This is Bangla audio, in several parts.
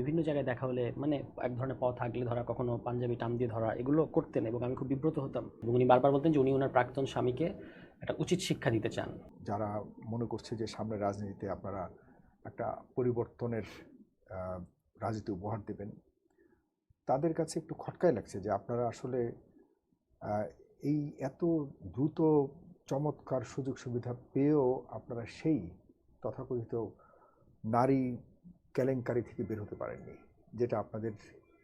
বিভিন্ন জায়গায় দেখা হলে মানে এক ধরনের পথ আগলে ধরা, কখনো পাঞ্জাবি টান দিয়ে ধরা, এগুলো করতেন এবং আমি খুব বিব্রত হতাম। এবং উনি বারবার বলতেন যে উনি ওনার প্রাক্তন স্বামীকে একটা উচিত শিক্ষা দিতে চান। যারা মনে করছে যে সামনে রাজনীতিতে আপনারা একটা পরিবর্তনের রাজনীতি উপহার দেবেন, তাদের কাছে একটু খটকায় লাগছে যে আপনারা আসলে এই এত দ্রুত চমৎকার সুযোগ সুবিধা পেয়েও আপনারা সেই তথাকথিত নারী কেলেঙ্কারি থেকে বের হতে পারেননি, যেটা আপনাদের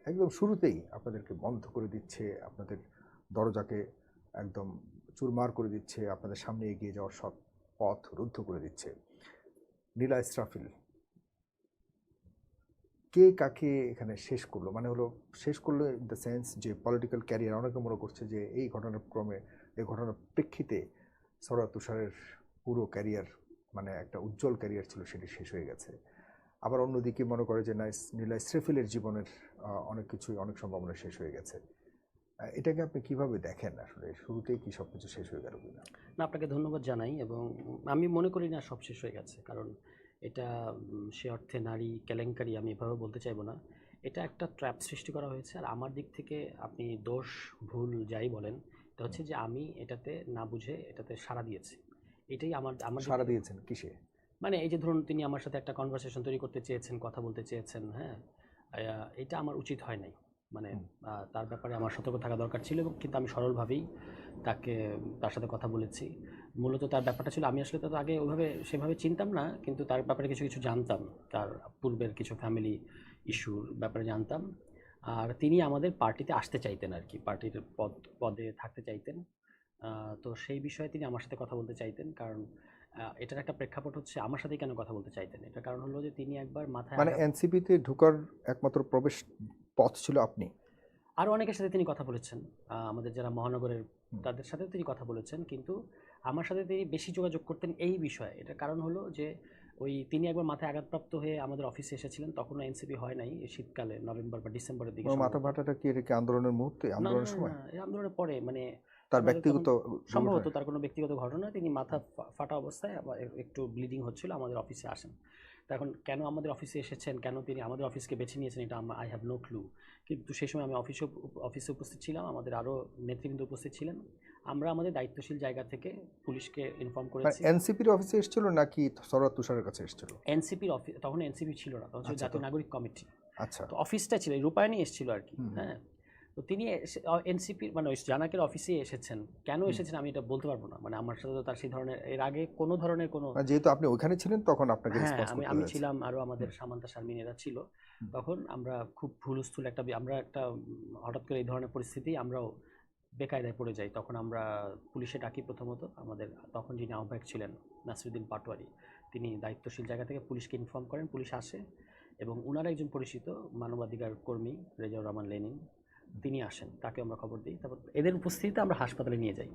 একদম শুরুতেই আপনাদেরকে বন্ধ করে দিচ্ছে, আপনাদের দরজাকে একদম চুরমার করে দিচ্ছে, আপনাদের সামনে এগিয়ে যাওয়ার সব পথ রুদ্ধ করে দিচ্ছে। নীলা ইসরাফিল। কে কাকে এখানে শেষ করল? মানে হলো শেষ করল ইন দ্য সেন্স যে পলিটিক্যাল ক্যারিয়ার অনেকে মনে করছে যে এই ঘটনার ক্রমে এই ঘটনার প্রেক্ষিতে সরা তুষারের পুরো ক্যারিয়ার মানে একটা উজ্জ্বল ক্যারিয়ার ছিল, সেটি শেষ হয়ে গেছে। আবার অন্যদিকে মনে করে যে না নীলা ইসরাফিলের জীবনের অনেক কিছুই অনেক সম্ভাবনা শেষ হয়ে গেছে। এটাকে আপনি কীভাবে দেখেন আসলে? শুরুতেই কি সব কিছু শেষ হয়ে গেল কিনা? না আপনাকে ধন্যবাদ জানাই এবং আমি মনে করি না সব শেষ হয়ে গেছে। কারণ এটা সে অর্থে নারী কেলেঙ্কারি আমি এভাবে বলতে চাইব না। এটা একটা ট্র্যাপ সৃষ্টি করা হয়েছে। আর আমার দিক থেকে আপনি দোষ ভুল যাই বলেন এটা হচ্ছে যে আমি এটাতে না বুঝে এটাতে সাড়া দিয়েছি। এটাই আমার আমার সারা দিয়েছেন কিসে? মানে এই যে ধরুন তিনি আমার সাথে একটা কনভারসেশন তৈরি করতে চেয়েছেন কথা বলতে চেয়েছেন হ্যাঁ? এটা আমার উচিত হয় নাই। মানে তার ব্যাপারে আমার সতর্ক থাকা দরকার ছিল এবং কিন্তু আমি সরলভাবেই তাকে তার সাথে কথা বলেছি। মূলত তার ব্যাপারটা ছিল আমি আসলে তো আগে ওইভাবে সেভাবে চিনতাম না কিন্তু তার ব্যাপারে কিছু কিছু জানতাম। তার পূর্বের কিছু ফ্যামিলি ইস্যুর ব্যাপারে জানতাম। আর তিনি আমাদের পার্টিতে আসতে চাইতেন আর কি পার্টির পদ পদে থাকতে চাইতেন। তো সেই বিষয়ে তিনি আমার সাথে কথা বলতে চাইতেন কারণ এটার একটা প্রেক্ষাপট হচ্ছে আমার সাথে কেন কথা বলতে চাইতেন? এটার কারণ হলো যে তিনি একবার মাথায় মানে এনসিপিতে ঢোকার একমাত্র প্রবেশ পথ ছিল আপনি? আরও অনেকের সাথে তিনি কথা বলেছেন। আমাদের যারা মহানগরের তাদের সাথেও তিনি কথা বলেছেন। কিন্তু আমার সাথে তিনি বেশি যোগাযোগ করতেন এই বিষয়ে। এটার কারণ হলো যে ওই তিনি একবার মাথায় আঘাতপ্রাপ্ত হয়ে আমাদের অফিসে এসেছিলেন তখনও এনসিপি হয় নাই। শীতকালে নভেম্বর বা ডিসেম্বরের দিকে মাথা। ফাটাটা কি এটা কি আন্দোলনের মুহূর্তে আন্দোলনের সময়? আন্দোলনের পরে মানে তার ব্যক্তিগত সম্ভবত তার কোনো ব্যক্তিগত ঘটনা তিনি মাথা ফাটা অবস্থায় আবার একটু ব্লিডিং হচ্ছিল আমাদের অফিসে আসেন। তো এখন কেন আমাদের অফিসে এসেছেন? কেন তিনি আমাদের অফিসকে বেছে নিয়েছেন? এটা আমার আই হ্যাভ নো ক্লু কিন্তু সেই সময় আমি অফিসে অফিসে উপস্থিত ছিলাম আমাদের আরও নেতৃবৃন্দ উপস্থিত ছিলেন। আমরা আমাদের দায়িত্বশীল জায়গা থেকে পুলিশকে ইনফর্ম মানে করেছি। এনসিপির অফিসে এসেছিল নাকি সরদ তুষারের কাছে এসেছিল? এনসিপির অফিস তখন এনসিপি ছিল না তখন ছিল আচ্ছা, জাতীয় নাগরিক কমিটি। আচ্ছা। তো অফিসটা ছিল রূপায়ণে এসেছিল আর কি। হ্যাঁ। তো তিনি এনসিপির মানে ওই জানাকের অফিসে এসেছেন। কেন এসেছেন আমি এটা বলতে পারব না। মানে আমার সাথে তো তার সেই ধরনের এর আগে কোনো ধরনের কোনো মানে যেহেতু আপনি ওখানে ছিলেন তখন আপনাকে হ্যাঁ আমি আমি ছিলাম আরও আমাদের সামান্তা শারমিন এরা ছিল। তখন আমরা খুব ভুলস্থুল একটা আমরা একটা হঠাৎ করে এই ধরনের পরিস্থিতি আমরাও বেকায়দায় পড়ে যাই। তখন আমরা পুলিশে ডাকি প্রথমত। আমাদের তখন যিনি আহ্বায়ক ছিলেন নাসিরুদ্দিন পাটোয়ারি তিনি দায়িত্বশীল জায়গা থেকে পুলিশকে ইনফর্ম করেন। পুলিশ আসে এবং উনার একজন পরিচিত মানবাধিকার কর্মী রেজাউর রহমান লেনিন। তিনি আসেন তাকে আমরা খবর দিই। তারপর এদের উপস্থিতিতে আমরা হাসপাতালে নিয়ে যাই।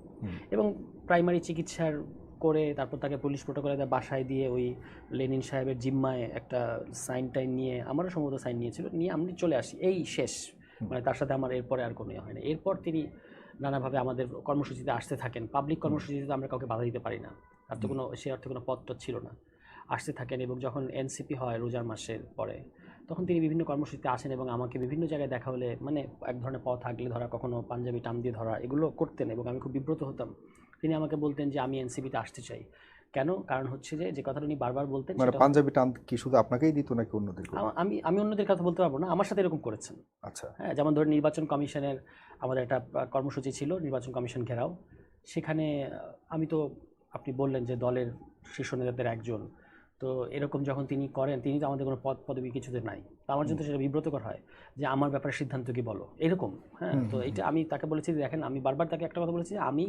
এবং প্রাইমারি চিকিৎসার করে তারপর তাকে পুলিশ প্রোটোকলে তার বাসায় দিয়ে ওই লেনিন সাহেবের জিম্মায় একটা সাইন টাইন নিয়ে আমারও সম্ভবত সাইন নিয়েছিল নিয়ে আমি চলে আসি। এই শেষ। মানে তার সাথে আমার এরপরে আর কোনো ইয়ে হয় না। এরপর তিনি নানাভাবে আমাদের কর্মসূচিতে আসতে থাকেন। পাবলিক কর্মসূচিতে তো আমরা কাউকে বাধা দিতে পারি না। তার তো কোনো সে অর্থে কোনো পথ ছিল না। আসতে থাকেন এবং যখন এনসিপি হয় রোজার মাসের পরে তখন তিনি বিভিন্ন কর্মসূচিতে আসেন এবং আমাকে বিভিন্ন জায়গায় দেখা হলে মানে এক ধরনের পথ আগলে ধরা কখনো পাঞ্জাবি টান দিয়ে ধরা এগুলো করতেন এবং আমি খুব বিব্রত হতাম। তিনি আমাকে বলতেন যে আমি এনসিপিতে আসতে চাই। কেন? কারণ হচ্ছে যে যে কথাটা উনি বারবার বলতেন মানে পাঞ্জাবি টান কি শুধু আপনাকেই দিত নাকি অন্যদের আমি আমি অন্যদের কথা বলতে পারব না আমার সাথে এরকম করেছেন। আচ্ছা। হ্যাঁ যেমন ধরুন নির্বাচন কমিশনের আমাদের একটা কর্মসূচি ছিল নির্বাচন কমিশন ঘেরাও। সেখানে আমি তো আপনি বললেন যে দলের শীর্ষ নেতাদের একজন। তো এরকম যখন তিনি করেন তিনি তো আমাদের কোনো পদ পদবি কিছুতে নাই। তো আমার জন্য সেটা বিব্রতকর হয় যে আমার ব্যাপারে সিদ্ধান্ত কি বলো? এরকম হ্যাঁ? তো এটা আমি তাকে বলেছি দেখেন আমি বারবার তাকে একটা কথা বলেছি আমি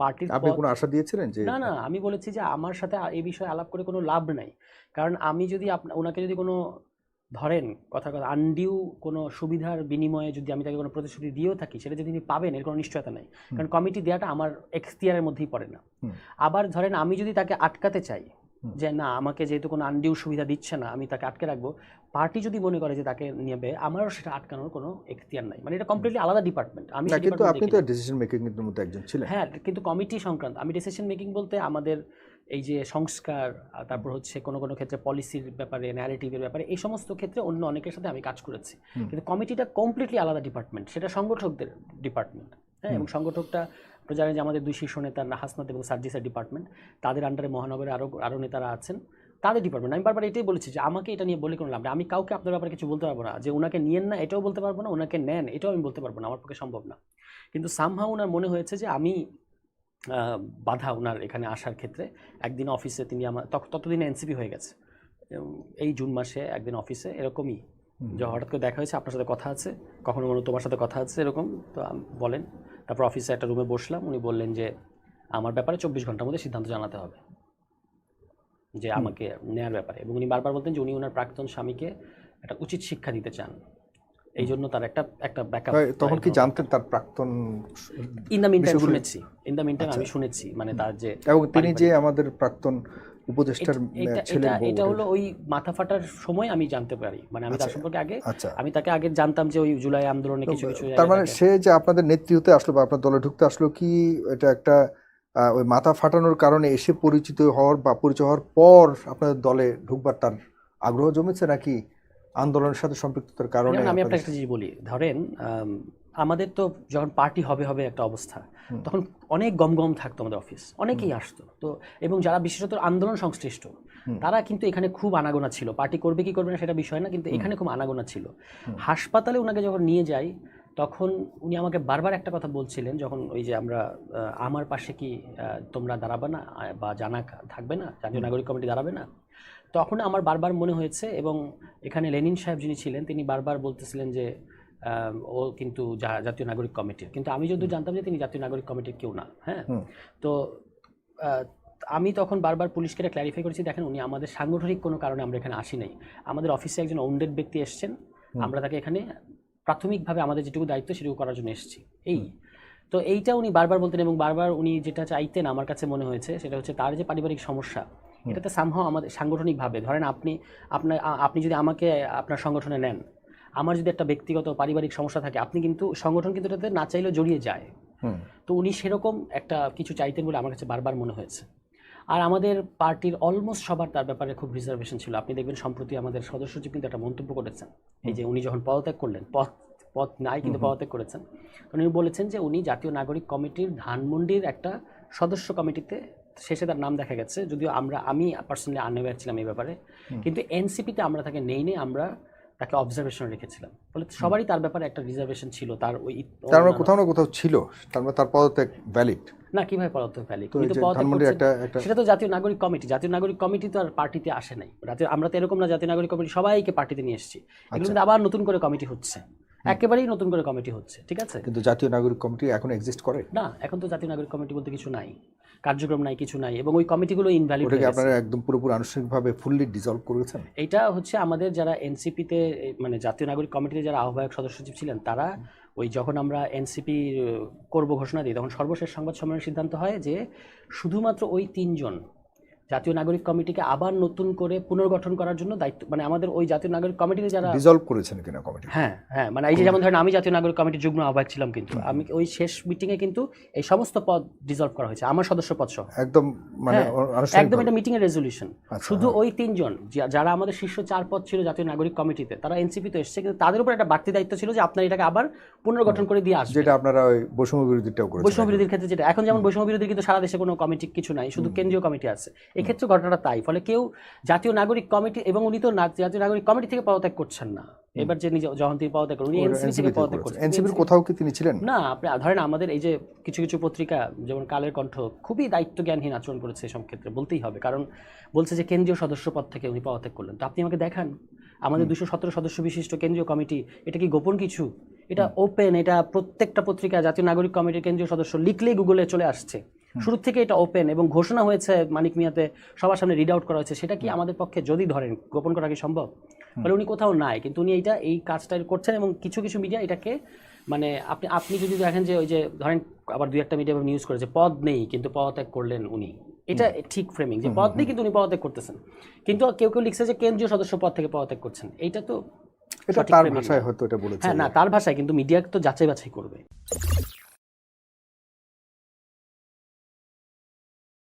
পার্টির আপনি কোনো আশা দিয়েছিলেন যে না না আমি বলেছি যে আমার সাথে এই বিষয়ে আলাপ করে কোনো লাভ নাই। কারণ আমি যদি আপনা ওনাকে যদি কোনো ধরেন কথা কথা আনডিউ কোনো সুবিধার বিনিময়ে যদি আমি তাকে কোনো প্রতিশ্রুতি দিয়েও থাকি সেটা যদি তিনি পাবেন এর কোনো নিশ্চয়তা নাই। কারণ কমিটি দেওয়াটা আমার এক্সতিয়ারের মধ্যেই পড়ে না। আবার ধরেন আমি যদি তাকে আটকাতে চাই। যে না আমাকে যেহেতু কোনো আনডিউ সুবিধা দিচ্ছে না আমি তাকে আটকে রাখব। পার্টি যদি মনে করে যে তাকে নেবে আমারও সেটা আটকানোর কোনো এখতিয়ার নাই। মানে এটা কমপ্লিটলি আলাদা ডিপার্টমেন্ট আমি কিন্তু আপনি তো ডিসিশন মেকিং এর মধ্যে একজন ছিলেন। হ্যাঁ কিন্তু কমিটি সংক্রান্ত। আমি ডিসিশন মেকিং বলতে আমাদের এই যে সংস্কার তারপর হচ্ছে কোনো কোনো ক্ষেত্রে পলিসির ব্যাপারে ন্যারেটিভের ব্যাপারে এই সমস্ত ক্ষেত্রে অন্য অনেকের সাথে আমি কাজ করেছি। কিন্তু কমিটিটা কমপ্লিটলি আলাদা ডিপার্টমেন্ট সেটা সংগঠকদের ডিপার্টমেন্ট হ্যাঁ এবং সংগঠকটা আপনারা জানেন যে আমাদের দুই শীর্ষ নেতা হাসনাত এবং সার্জিসের ডিপার্টমেন্ট তাদের আন্ডারে মহানগরের আরও আরও নেতারা আছেন। তাদের ডিপার্টমেন্ট আমি বারবার এটাই বলেছি যে আমাকে এটা নিয়ে বলে কোনো লাভ নেই। আমি কাউকে আপনার ব্যাপারে কিছু বলতে পারব না। যে ওনাকে নিয়েন না এটাও বলতে পারব না ওনাকে নেন এটাও আমি বলতে পারব না আমার পক্ষে সম্ভব না। কিন্তু সামহাও ওনার মনে হয়েছে যে আমি বাধা ওনার এখানে আসার ক্ষেত্রে। একদিন অফিসে তিনি আমার ততদিন এনসিপি হয়ে গেছে। এই জুন মাসে একদিন অফিসে এরকমই। যে হঠাৎ করে দেখা হয়েছে আপনার সাথে কথা আছে কখনো মনে তোমার সাথে কথা আছে এরকম তো বলেন। তারপর অফিসে একটা রুমে বসলাম উনি বললেন যে আমার ব্যাপারে চব্বিশ ঘণ্টার মধ্যে সিদ্ধান্ত জানাতে হবে যে আমাকে নেয়ার ব্যাপারে। এবং উনি বারবার বলতেন যে উনি ওনার প্রাক্তন স্বামীকে একটা উচিত শিক্ষা দিতে চান। এই জন্য তার একটা একটা ব্যাকআপ তখন কি জানতেন তার প্রাক্তন ইন দ্য মিন টাইম শুনেছি। ইন দ্য মিন টাইম আমি শুনেছি মানে তার যে এবং তিনি যে আমাদের প্রাক্তন উপদেষ্টার এটা ছেলের এটা হলো ওই মাথা ফাটার সময় আমি জানতে পারি। মানে আমি তার আচ্ছা। সম্পর্কে আগে আচ্ছা। আমি তাকে আগে জানতাম যে ওই জুলাই আন্দোলনে কিছু কিছু তার মানে সে যে আপনাদের হতে আসলো বা আপনার দলে ঢুকতে আসলো কি এটা একটা ওই মাথা ফাটানোর কারণে এসে পরিচিত হওয়ার বা পরিচয় হওয়ার পর আপনাদের দলে ঢুকবার তার আগ্রহ জমেছে নাকি আন্দোলনের সাথে সম্পৃক্ততার কারণে আমি আপনাকে একটা জিনিস বলি। ধরেন আমাদের তো যখন পার্টি হবে হবে একটা অবস্থা তখন অনেক গম গম থাকতো আমাদের অফিস অনেকেই আসতো। তো এবং যারা বিশেষত আন্দোলন সংশ্লিষ্ট তারা কিন্তু এখানে খুব আনাগোনা ছিল। পার্টি করবে কি করবে না সেটা বিষয় না কিন্তু এখানে খুব আনাগোনা ছিল। হাসপাতালে ওনাকে যখন নিয়ে যাই তখন উনি আমাকে বারবার একটা কথা বলছিলেন যখন ওই যে আমরা আমার পাশে কি তোমরা দাঁড়াবে না বা জানা থাকবে না জাতীয় নাগরিক কমিটি দাঁড়াবে না তখন আমার বারবার মনে হয়েছে এবং এখানে লেনিন সাহেব যিনি ছিলেন তিনি বারবার বলতেছিলেন যে ও কিন্তু জাতীয় নাগরিক কমিটির কিন্তু আমি যদি জানতাম যে তিনি জাতীয় নাগরিক কমিটির কেউ না হ্যাঁ? তো আমি তখন বারবার পুলিশকে এটা ক্ল্যারিফাই করেছি দেখেন উনি আমাদের সাংগঠনিক কোনো কারণে আমরা এখানে আসি নাই। আমাদের অফিসে একজন ওন্ডেড ব্যক্তি এসছেন আমরা তাকে এখানে প্রাথমিকভাবে আমাদের যেটুকু দায়িত্ব সেটুকু করার জন্য এসেছি এই। তো এইটা উনি বারবার বলতেন এবং বারবার উনি যেটা চাইতেন আমার কাছে মনে হয়েছে সেটা হচ্ছে তার যে পারিবারিক সমস্যা এটাতে সামহাও আমাদের সাংগঠনিকভাবে ধরেন আপনি আপনার আপনি যদি আমাকে আপনার সংগঠনে নেন আমার যদি একটা ব্যক্তিগত পারিবারিক সমস্যা থাকে আপনি কিন্তু সংগঠন কিন্তু এটাতে না চাইলেও জড়িয়ে যায়। তো উনি সেরকম একটা কিছু চাইতেন বলে আমার কাছে বারবার মনে হয়েছে। আর আমাদের পার্টির অলমোস্ট সবার তার ব্যাপারে খুব রিজার্ভেশন ছিল। আপনি দেখবেন সম্প্রতি আমাদের সদস্য কিন্তু একটা মন্তব্য করেছেন এই যে উনি যখন পদত্যাগ করলেন পথ পথ নাই কিন্তু পদত্যাগ করেছেন উনি বলেছেন যে উনি জাতীয় নাগরিক কমিটির ধানমন্ডির একটা সদস্য কমিটিতে শেষে তার নাম দেখা গেছে। যদিও আমরা আমি পার্সোনালি আনঅ্যাওয়ার ছিলাম এই ব্যাপারে। কিন্তু এনসিপিতে আমরা তাকে নেই নেই আমরা তাকে অবজারভেশন রেখেছিলাম। ফলে সবারই তার ব্যাপারে একটা রিজার্ভেশন ছিল তার ওই তার মানে কোথাও না কোথাও ছিল তার মানে তার পদত্যাগ ভ্যালিড না কীভাবে পদত্যাগ ভ্যালিড কিন্তু পদত্যাগ সেটা তো জাতীয় নাগরিক কমিটি জাতীয় নাগরিক কমিটি তো আর পার্টিতে আসে নাই। আমরা তো এরকম না জাতীয় নাগরিক কমিটি সবাইকে পার্টিতে নিয়ে এসেছি। এগুলো আচ্ছা। কিন্তু আবার নতুন করে কমিটি হচ্ছে। একেবারেই নতুন করে কমিটি হচ্ছে ঠিক আছে? কিন্তু জাতীয় নাগরিক কমিটি এখন এক্সিস্ট করে? না এখন তো জাতীয় নাগরিক কমিটি বলতে কিছু নাই কার্যক্রম নাই কিছু নাই এবং ওই কমিটিগুলো ইনভ্যালিড ওটাকে আপনারা একদম পুরোপুরি আনুষ্ঠানিকভাবে ফুললি ডিজলভ করেছেন? এটা হচ্ছে আমাদের যারা এনসিপিতে মানে জাতীয় নাগরিক কমিটিতে যারা আহ্বায়ক সদস্য সচিব ছিলেন তারা ওই যখন আমরা এনসিপি করব ঘোষণা দিই তখন সর্বশেষ সংবাদ সম্মেলনের সিদ্ধান্ত হয় যে শুধুমাত্র ওই তিনজন জাতীয় নাগরিক কমিটিকে আবার নতুন করে পুনর্গঠন করার জন্য দায়িত্ব মানে আমাদের ওই জাতীয় নাগরিক কমিটিতে যারা ডিজলভ করেছেন কিনা কমিটি হ্যাঁ হ্যাঁ মানে এই যে যেমন ধরেন আমি জাতীয় নাগরিক কমিটির যুগ্ম আহ্বায়ক ছিলাম কিন্তু আমি ওই শেষ মিটিংয়ে কিন্তু এই সমস্ত পদ ডিজলভ করা হয়েছে আমার সদস্য পদ সহ। একদম মানে হ্যাঁ, একদম এটা মিটিং এর রেজলিউশন আচ্ছা, শুধু ওই তিনজন যারা আমাদের শীর্ষ চার পদ ছিল জাতীয় নাগরিক কমিটিতে তারা এনসিপি তো এসেছে কিন্তু তাদের উপর একটা বাড়তি দায়িত্ব ছিল যে আপনার এটাকে আবার পুনর্গঠন করে দিয়ে আসবে যেটা আপনারা ওই বৈষম্য বিরোধীটাও করেছেন বৈষম্য বিরোধীর ক্ষেত্রে যেটা এখন যেমন বৈষম্য বিরোধী কিন্তু সারা দেশে কোনো কমিটি কিছু নাই শুধু কেন্দ্রীয় কমিটি আছে। এক্ষেত্রে ঘটনাটা তাই। ফলে কেউ জাতীয় নাগরিক কমিটি এবং উনি তো জাতীয় নাগরিক কমিটি থেকে পদত্যাগ করছেন না। এবার যে নিজে যখন তিনি পদত্যাগ করেন উনি এনসিপি থেকে পদত্যাগ করছেন। এনসিপির কোথাও কি তিনি ছিলেন? না আপনি ধরেন আমাদের এই যে কিছু কিছু পত্রিকা যেমন কালের কণ্ঠ খুবই দায়িত্বজ্ঞানহীন আচরণ করেছে এসব ক্ষেত্রে বলতেই হবে। কারণ বলছে যে কেন্দ্রীয় সদস্য পদ থেকে উনি পদত্যাগ করলেন। তো আপনি আমাকে দেখান আমাদের দুশো সতেরো সদস্য বিশিষ্ট কেন্দ্রীয় কমিটি এটা কি গোপন কিছু? এটা ওপেন এটা প্রত্যেকটা পত্রিকা জাতীয় নাগরিক কমিটির কেন্দ্রীয় সদস্য লিখলেই গুগলে চলে আসছে। শুরু থেকে এটা ওপেন এবং ঘোষণা হয়েছে মানিক মিয়াতে সবার সামনে রিড আউট করা হয়েছে সেটা কি আমাদের পক্ষে যদি ধরেন গোপন করা কি সম্ভব? ফলে উনি কোথাও নাই কিন্তু উনি এইটা এই কাজটা করছেন এবং কিছু কিছু মিডিয়া এটাকে মানে আপনি আপনি যদি দেখেন যে ওই যে ধরেন আবার দুই একটা মিডিয়া নিউজ করেছে পদ নেই কিন্তু পদত্যাগ করলেন উনি। এটা ঠিক ফ্রেমিং যে পদ নেই কিন্তু উনি পদত্যাগ করতেছেন। কিন্তু কেউ কেউ লিখছে যে কেন্দ্রীয় সদস্য পদ থেকে পদত্যাগ করছেন। এইটা তো এটা তার ভাষায় হয়তো এটা বলেছে হ্যাঁ না তার ভাষায় কিন্তু মিডিয়া তো যাচাই বাছাই করবে।